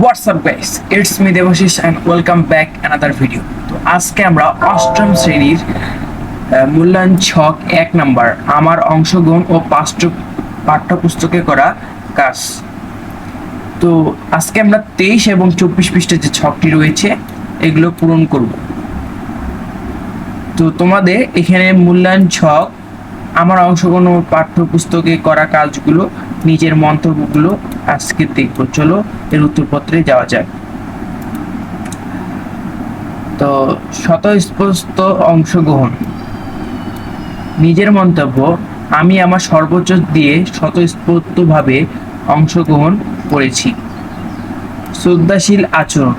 What's up guys it's me Debashis and welcome back another video তো আজকে আমরা অষ্টম শ্রেণির মূল্যায়ন ছক এক নাম্বার, আমার অংশগ্রহণ ও পাঠ্য, পাঠ্যপুস্তকে করা কাজ। তো আজকে আমরা তেইশ এবং চব্বিশ পৃষ্ঠে যে ছকটি রয়েছে, এগুলো পূরণ করব। তো তোমাদের এখানে মূল্যায়ন ছক আমার অংশগ্রহণ পাঠ্যপুস্তকে করা কাজগুলো, নিজের মন্তব্যগুলো আজকে দেখব। চলো, এর উত্তরপত্রে যাওয়া যাক। তো স্বতঃস্পষ্ট অংশগ্রহণ। নিজের মন্তব্য, আমি আমার সর্বোচ্চ দিয়ে স্বতঃস্ফূর্তভাবে অংশগ্রহণ করেছি। শ্রদ্ধাশীল আচরণ।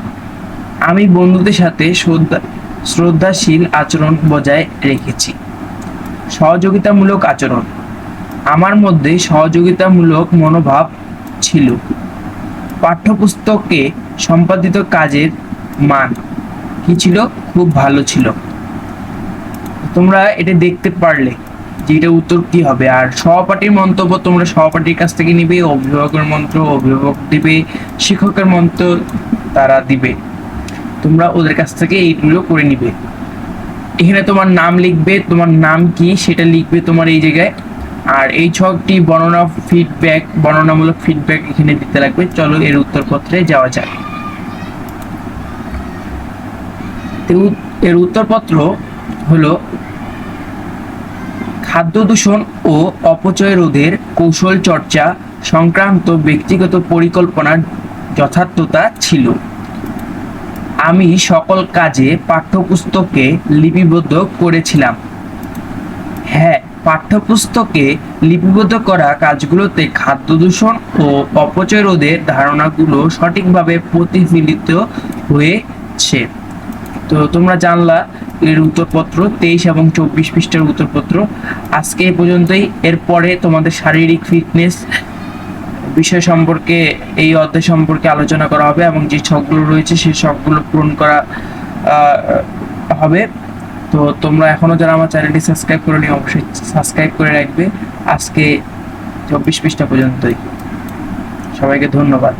আমি বন্ধুদের সাথে শ্রদ্ধা শ্রদ্ধাশীল আচরণ বজায় রেখেছি। সহযোগিতামূলক আচরণ। আমার মধ্যে সহযোগিতামূলক মনোভাব ছিল। পাঠ্যপুস্তকে সম্পাদিত কাজের মান কি ছিল? খুব ভালো ছিল। তোমরা এটা দেখতে পারলে যে এটা উত্তর কি হবে। আর সহপাঠীর মন্তব্য তোমরা সহপাঠীর কাছ থেকে নিবে, অভিভাবকের মন্ত্র, অভিভাবক দিবে, শিক্ষকের মন্ত্র তারা দিবে। তোমরা ওদের কাছ থেকে এইগুলো করে নিবে। এখানে তোমার নাম লিখবে, তোমার নাম কি সেটা লিখবে তোমার এই জায়গায়। আর এই ছকটি বর্ণনা ফিডব্যাক বর্ণনামূলক ফিডব্যাক এখানে দিতে লাগবে। চলো এর উত্তরপত্রে যাওয়া যাক। এর উত্তরপত্র হলো খাদ্য দূষণ ও অপচয় রোধের কৌশল চর্চা সংক্রান্ত ব্যক্তিগত পরিকল্পনার যথার্থতা ছিল। আমি সকল কাজে পাঠ্যপুস্তকে লিপিবদ্ধ করেছিলাম। হ্যাঁ পাঠ্যপুস্তকে লিপিবদ্ধ করা কাজগুলোতে খাদ্য দূষণ ও অপচয় রোধের ধারণাগুলো সঠিকভাবে প্রতিফলিত হয়েছে। তো তোমরা জানলা এর উত্তরপত্র তেইশ এবং চব্বিশ পৃষ্ঠার উত্তরপত্র। আজকে এই পর্যন্তই। এরপরে তোমাদের শারীরিক ফিটনেস বিষয় সম্পর্কে, এই অধ্যায় সম্পর্কে আলোচনা করা হবে এবং যে ছকগুলো রয়েছে সেই ছকগুলো পূরণ করা হবে। তো তোমরা এখনও যারা আমার চ্যানেলটি সাবস্ক্রাইব করে নি অবশ্যই সাবস্ক্রাইব করে রাখবে। আজকে চব্বিশ পৃষ্ঠা পর্যন্তই। সবাইকে ধন্যবাদ।